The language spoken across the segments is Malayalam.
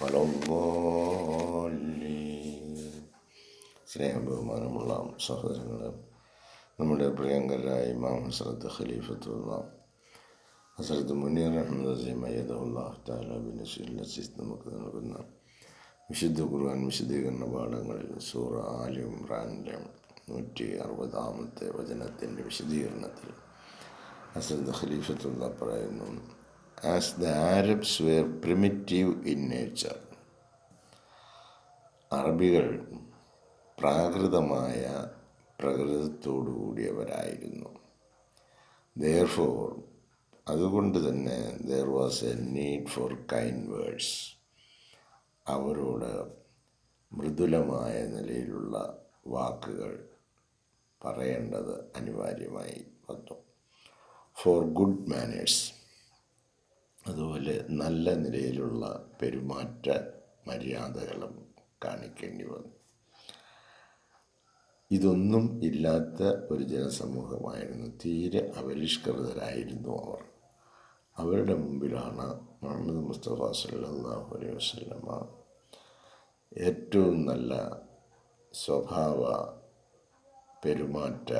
വല സ്നേഹബഹുമാനമുള്ള സഹോദരങ്ങളെ നമ്മുടെ പ്രിയങ്കരായ ഇമാം ഹസ്രത്ത് ഖലീഫത്തുള്ള ഹസ്രത്ത് മുനീർ അഹമ്മദ് നമുക്ക് നൽകുന്ന വിശുദ്ധ ഖുർആൻ വിശദീകരണ പാഠങ്ങളിൽ സൂറ ആലിം ഇമ്രാനിലെ നൂറ്റി അറുപതാമത്തെ വചനത്തിന്റെ വിശദീകരണത്തിൽ ഹസ്രത്ത് ഖലീഫത്തുള്ള പറയുന്നു. As the Arabs were primitive in nature അറബികൾ പ്രാകൃതമായ പ്രകൃതത്തോടുകൂടിയവരായിരുന്നു ദയർഫോർ അതുകൊണ്ട് തന്നെ there was a need for kind words അവരോട് മൃദുലമായ നിലയിലുള്ള വാക്കുകൾ പറയേണ്ടത് അനിവാര്യമായി വന്നു. ഫോർ ഗുഡ് മാനേഴ്സ് അതുപോലെ നല്ല നിലയിലുള്ള പെരുമാറ്റ മര്യാദകളും കാണിക്കേണ്ടി വന്നു. ഇതൊന്നും ഇല്ലാത്ത ഒരു ജനസമൂഹമായിരുന്നു. തീരെ അപരിഷ്കൃതരായിരുന്നു അവർ. അവരുടെ മുമ്പിലാണ് മുഹമ്മദ് മുസ്തഫ സല്ലാഹു അലൈഹി വസ്ലമ ഏറ്റവും നല്ല സ്വഭാവ പെരുമാറ്റ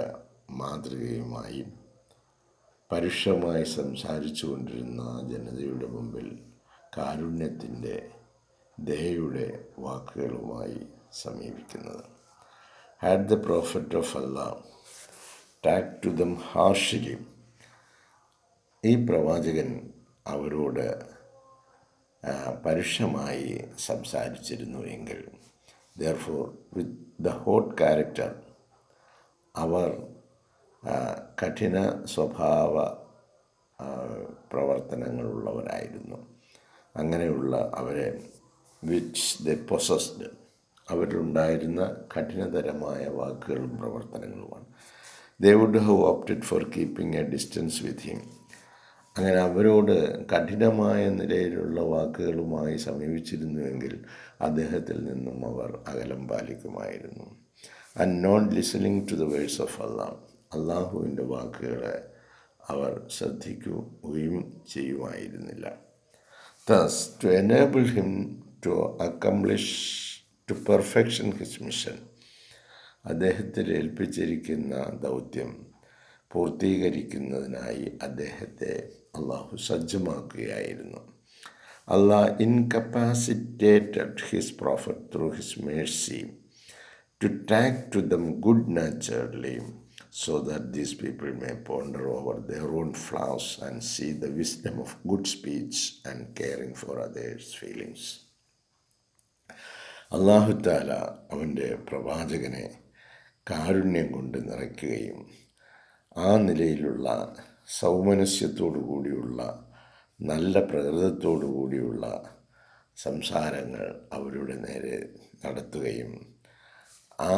മാതൃകയുമായി പരുഷമായി സംസാരിച്ചു കൊണ്ടിരുന്ന ജനതയുടെ മുമ്പിൽ കാരുണ്യത്തിന്റെ ദയയുടെ വാക്കുകളുമായി സമീപിക്കുന്നത്. ഹാഡ് ദ പ്രോഫറ്റ് ഓഫ് അല്ല ടാക് ടു ദം ഹാർഷിലി ഈ പ്രവാചകൻ അവരോട് പരുഷമായി സംസാരിച്ചിരുന്നു എങ്കിൽ therefore with the hot character അവർ കഠിന സ്വഭാവ പ്രവർത്തനങ്ങളുള്ളവരായിരുന്നു. അങ്ങനെയുള്ള അവരെ വിച്ച് ദ പൊസസ്ഡ് അവരുണ്ടായിരുന്ന കഠിനതരമായ വാക്കുകളും പ്രവർത്തനങ്ങളുമാണ്. They would have opted for keeping a distance with him അങ്ങനെ അവരോട് കഠിനമായ നിലയിലുള്ള വാക്കുകളുമായി സമീപിച്ചിരുന്നുവെങ്കിൽ അദ്ദേഹത്തിൽ നിന്നും അവർ അകലം പാലിക്കുമായിരുന്നു. And not listening to the verses of Allah അള്ളാഹുവിന്റെ വാക്കുകളെ അവർ ശ്രദ്ധിക്കുകയും ചെയ്യുമായിരുന്നില്ല. Thus to enable him to accomplish to perfection his mission അദ്ദേഹത്തിൽ ഏൽപ്പിച്ചിരിക്കുന്ന ദൗത്യം പൂർത്തീകരിക്കുന്നതിനായി അദ്ദേഹത്തെ അള്ളാഹു സജ്ജമാക്കുകയായിരുന്നു. Allah incapacitated his prophet through his mercy to talk to them good naturally so that these people may ponder over their own flaws and see the wisdom of good speech and caring for others' feelings. അള്ളാഹുത്താല അവന്റെ പ്രവാചകനെ കാരുണ്യം കൊണ്ട് നിറയ്ക്കുകയും ആ നിലയിലുള്ള സൗമനസ്യത്തോടു കൂടിയുള്ള നല്ല പ്രകൃതത്തോടു കൂടിയുള്ള സംസാരങ്ങൾ അവരുടെ നേരെ നടത്തുകയും ആ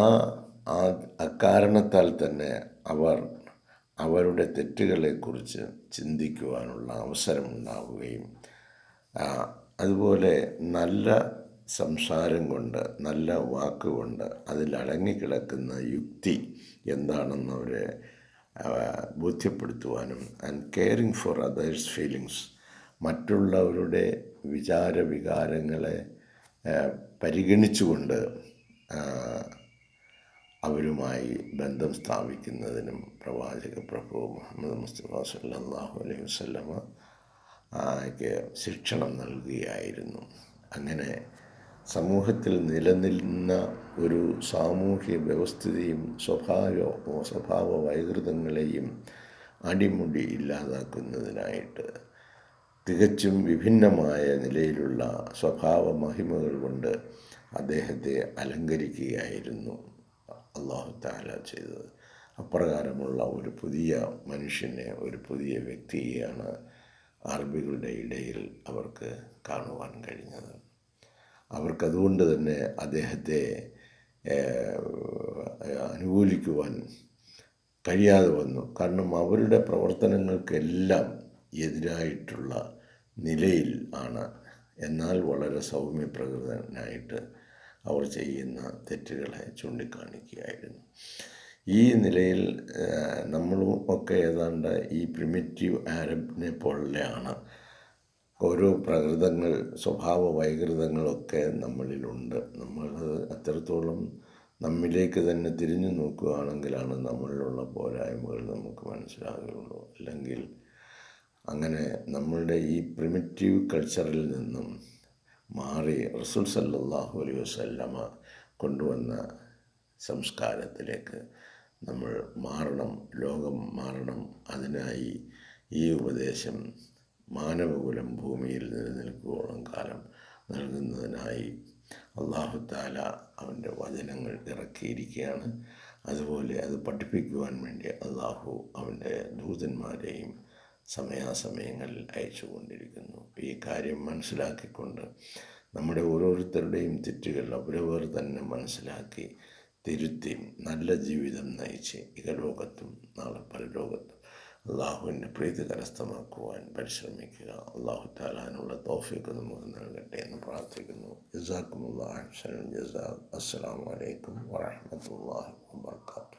ആ അക്കാരണത്താൽ തന്നെ അവർ അവരുടെ തെറ്റുകളെക്കുറിച്ച് ചിന്തിക്കുവാനുള്ള അവസരമുണ്ടാവുകയും അതുപോലെ നല്ല സംസാരം കൊണ്ട് നല്ല വാക്കുകൊണ്ട് അതിലടങ്ങിക്കിടക്കുന്ന യുക്തി എന്താണെന്ന് അവരെ ബോധ്യപ്പെടുത്തുവാനും and caring for others feelings മറ്റുള്ളവരുടെ വിചാര വികാരങ്ങളെ പരിഗണിച്ചുകൊണ്ട് അവരുമായി ബന്ധം സ്ഥാപിക്കുന്നതിനും പ്രവാചക പ്രഭു മുഹമ്മദ് മുസ്തഫ സല്ലാഹു അലൈഹി വസ്ലമ ക്ക് ശിക്ഷണം നൽകുകയായിരുന്നു അങ്ങനെ സമൂഹത്തിൽ നിലനിന്ന ഒരു സാമൂഹ്യ വ്യവസ്ഥിതിയും സ്വഭാവ സ്വഭാവ വൈകൃതങ്ങളെയും അടിമുടി ഇല്ലാതാക്കുന്നതിനായിട്ട് തികച്ചും വിഭിന്നമായ നിലയിലുള്ള സ്വഭാവ മഹിമകൾ കൊണ്ട് അദ്ദേഹത്തെ അലങ്കരിക്കുകയായിരുന്നു. അള്ളാഹു താല ചെയ്തത്. അപ്രകാരമുള്ള ഒരു പുതിയ മനുഷ്യനെ ഒരു പുതിയ വ്യക്തിയെയാണ് അറബികളുടെ ഇടയിൽ അവർക്ക് കാണുവാൻ കഴിഞ്ഞത്. അവർക്കതുകൊണ്ട് തന്നെ അദ്ദേഹത്തെ അനുകൂലിക്കുവാൻ കഴിയാതെ വന്നു. കാരണം അവരുടെ പ്രവർത്തനങ്ങൾക്കെല്ലാം എതിരായിട്ടുള്ള നിലയിൽ ആണ്. എന്നാൽ വളരെ സൗമ്യപ്രകൃതനായിട്ട് അവർ ചെയ്യുന്ന തെറ്റുകളെ ചൂണ്ടിക്കാണിക്കുകയായിരുന്നു. ഈ നിലയിൽ നമ്മളും ഒക്കെ ഏതാണ്ട് ഈ പ്രിമിറ്റീവ് ആരബിനെ പോലെയാണ്. ഓരോ പ്രകൃതങ്ങൾ സ്വഭാവ വൈകൃതങ്ങളൊക്കെ നമ്മളിലുണ്ട്. നമ്മൾ അത്രത്തോളം നമ്മിലേക്ക് തന്നെ തിരിഞ്ഞു നോക്കുകയാണെങ്കിലാണ് നമ്മളിലുള്ള പോരായ്മകൾ നമുക്ക് മനസ്സിലാകുകയുള്ളൂ അല്ലെങ്കിൽ അങ്ങനെ നമ്മളുടെ ഈ പ്രിമിറ്റീവ് കൾച്ചറിൽ നിന്നും മാറി റസൂൽ സല്ലാഹു അലൈഹി വസ്ല്ലമ കൊണ്ടുവന്ന സംസ്കാരത്തിലേക്ക് നമ്മൾ മാറണം ലോകം മാറണം. അതിനായി ഈ ഉപദേശം മാനവകുലം ഭൂമിയിൽ നിലനിൽക്കുവോളം കാലം നൽകുന്നതിനായി അള്ളാഹു താല അവന്റെ വചനങ്ങൾ ഇറക്കിയിരിക്കുകയാണ്. അതുപോലെ അത് പഠിപ്പിക്കുവാൻ വേണ്ടി അള്ളാഹു അവന്റെ ദൂതന്മാരെയും സമയാസമയങ്ങളിൽ അയച്ചുകൊണ്ടിരിക്കുന്നു. ഈ കാര്യം മനസ്സിലാക്കിക്കൊണ്ട് നമ്മുടെ ഓരോരുത്തരുടെയും തെറ്റുകൾ അവരവർ തന്നെ മനസ്സിലാക്കി തിരുത്തി നല്ല ജീവിതം നയിച്ച് ഇഹലോകത്തും നാളെ പരലോകത്തും അള്ളാഹുവിന്റെ പ്രീതി കരസ്ഥമാക്കുവാൻ പരിശ്രമിക്കുക. അള്ളാഹു താലാനുള്ള തോഫിക്ക് നമുക്ക് നൽകട്ടെ എന്ന് പ്രാർത്ഥിക്കുന്നു. ജസാക്കുമുള്ള ജസാ. അസ്സാം വലൈക്കും വാഹമത്തല്ലാഹി വാബർക്കാത്തു.